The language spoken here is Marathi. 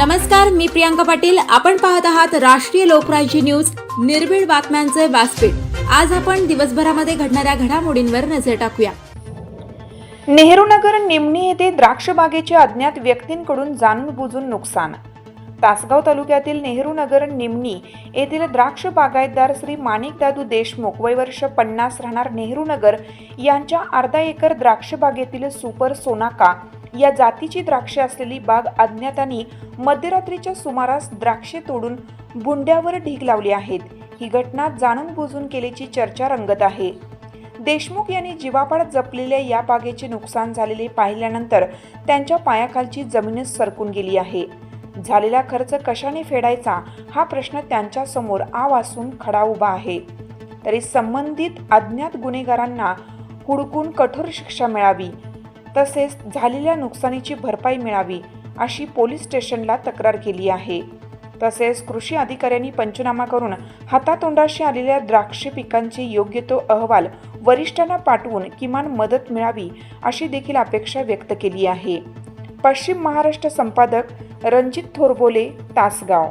नमस्कार मी प्रियांका पाटील. आपण पाहत आहात राष्ट्रीय लोकराज्य न्यूज. निर्भीड बातम्यांचे व्यासपीठ. आज आपण दिवसभरामध्ये घडणाऱ्या घडामोडींवर नजर टाकूया. नेहरूनगर निमणी येथे द्राक्ष बागेचे अज्ञात व्यक्तींकडून जाणून बुजून नुकसान. तासगाव तालुक्यातील नेहरूनगर निमणी येथील द्राक्ष बागायतदार श्री माणिकदादू देशमुख वय वर्ष पन्नास राहणार नेहरूनगर यांच्या अर्धा एकर द्राक्ष बागेतील सुपर सोनाका या जातीची द्राक्षे असलेली बाग अज्ञातांनी मध्यरात्रीच्या सुमारास द्राक्षे तोडून बुंड्यावर ढीग लावली आहेत. ही घटना जाणून बुजून केल्याची चर्चा रंगत आहे. देशमुख यांनी जीवापाड जपलेल्या या बागेचे नुकसान झालेले पाहिल्यानंतर त्यांच्या पायाखालची जमीनच सरकून गेली आहे. झालेला खर्च कशाने फेडायचा हा प्रश्न त्यांच्यासमोर आव असून खडा उभा आहे. तरी संबंधित अज्ञात गुन्हेगारांना हुडकून कठोर शिक्षा मिळावी तसेच झालेल्या नुकसानीची भरपाई मिळावी अशी पोलीस स्टेशनला तक्रार केली आहे. तसेच कृषी अधिकाऱ्यांनी पंचनामा करून हातातोंडाशी आलेल्या द्राक्ष पिकांचे योग्य तो अहवाल वरिष्ठांना पाठवून किमान मदत मिळावी अशी देखील अपेक्षा व्यक्त केली आहे. पश्चिम महाराष्ट्र संपादक रणजित थोरबोले तासगाव